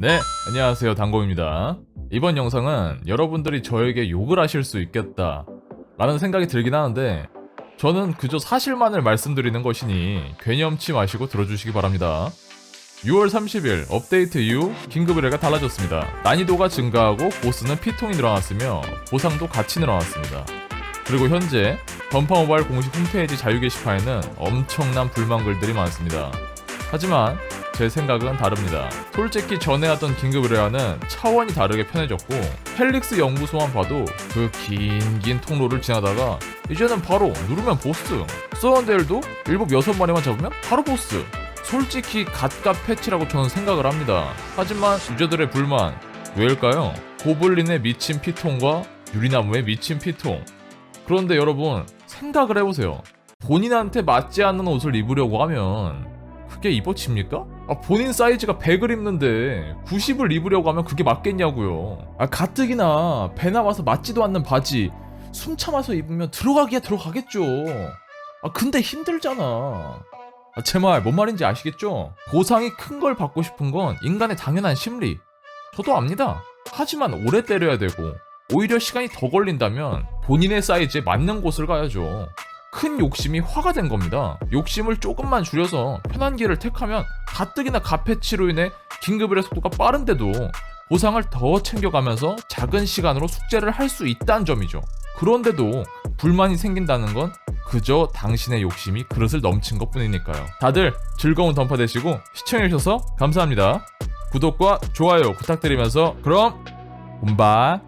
네, 안녕하세요. 단검입니다. 이번 영상은 여러분들이 저에게 욕을 하실 수 있겠다. 라는 생각이 들긴 하는데, 저는 그저 사실만을 말씀드리는 것이니 괴념치 마시고 들어주시기 바랍니다. 6월 30일 업데이트 이후 긴급 의뢰가 달라졌습니다. 난이도가 증가하고 보스는 피통이 늘어났으며 보상도 같이 늘어났습니다. 그리고 현재 던파 모바일 공식 홈페이지 자유 게시판에는 엄청난 불만글들이 많습니다. 하지만 제 생각은 다릅니다. 솔직히 전에 하던 긴급 의뢰와는 차원이 다르게 편해졌고 펠릭스 연구소만 봐도 그 긴긴 통로를 지나다가 이제는 바로 누르면 보스 서원데일도 일곱 여섯 마리만 잡으면 바로 보스 솔직히 갓갓 패치라고 저는 생각을 합니다. 하지만 유저들의 불만 왜일까요? 고블린의 미친 피통과 유리나무의 미친 피통 그런데 여러분 생각을 해보세요. 본인한테 맞지 않는 옷을 입으려고 하면 그게 입어집니까? 아, 본인 사이즈가 100을 입는데 90을 입으려고 하면 그게 맞겠냐고요. 아, 가뜩이나 배 나 와서 맞지도 않는 바지 숨 참아서 입으면 들어가기야 들어가겠죠. 아, 근데 힘들잖아. 아, 제말 뭔 말인지 아시겠죠? 보상이 큰 걸 받고 싶은 건 인간의 당연한 심리. 저도 압니다. 하지만 오래 때려야 되고 오히려 시간이 더 걸린다면 본인의 사이즈에 맞는 곳을 가야죠. 큰 욕심이 화가 된 겁니다. 욕심을 조금만 줄여서 편한 길을 택하면 가뜩이나 가패치로 인해 긴급의뢰 속도가 빠른데도 보상을 더 챙겨가면서 작은 시간으로 숙제를 할 수 있다는 점이죠. 그런데도 불만이 생긴다는 건 그저 당신의 욕심이 그릇을 넘친 것 뿐이니까요. 다들 즐거운 던파 되시고 시청해주셔서 감사합니다. 구독과 좋아요 부탁드리면서 그럼 본바